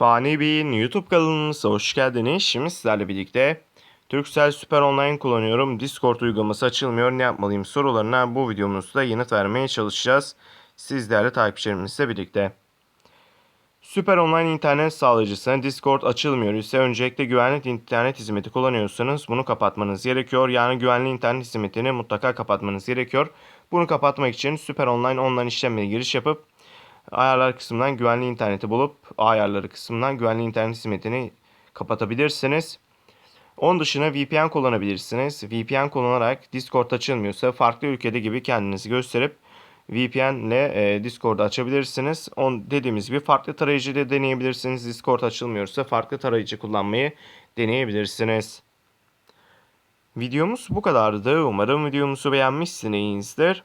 Fani Bey'in YouTube kanalımıza hoş geldiniz. Şimdi sizlerle birlikte Turkcell Süper Online kullanıyorum. Discord uygulaması açılmıyor. Ne yapmalıyım sorularına bu videomuzda yanıt vermeye çalışacağız. Siz değerli takipçilerimizle birlikte. Süper Online internet sağlayıcısına Discord açılmıyor ise öncelikle güvenli internet hizmeti kullanıyorsanız bunu kapatmanız gerekiyor. Yani güvenli internet hizmetini mutlaka kapatmanız gerekiyor. Bunu kapatmak için Süper Online online işlemine giriş yapıp ayarlar kısmından güvenli interneti bulup ayarları kısmından güvenli internet hizmetini kapatabilirsiniz. Onun dışında VPN kullanabilirsiniz. VPN kullanarak Discord açılmıyorsa farklı ülkede gibi kendinizi gösterip VPN ile e, Discord'u açabilirsiniz. On, dediğimiz gibi farklı tarayıcı da deneyebilirsiniz. Discord açılmıyorsa farklı tarayıcı kullanmayı deneyebilirsiniz. Videomuz bu kadardı. Umarım videomuzu beğenmişsinizdir.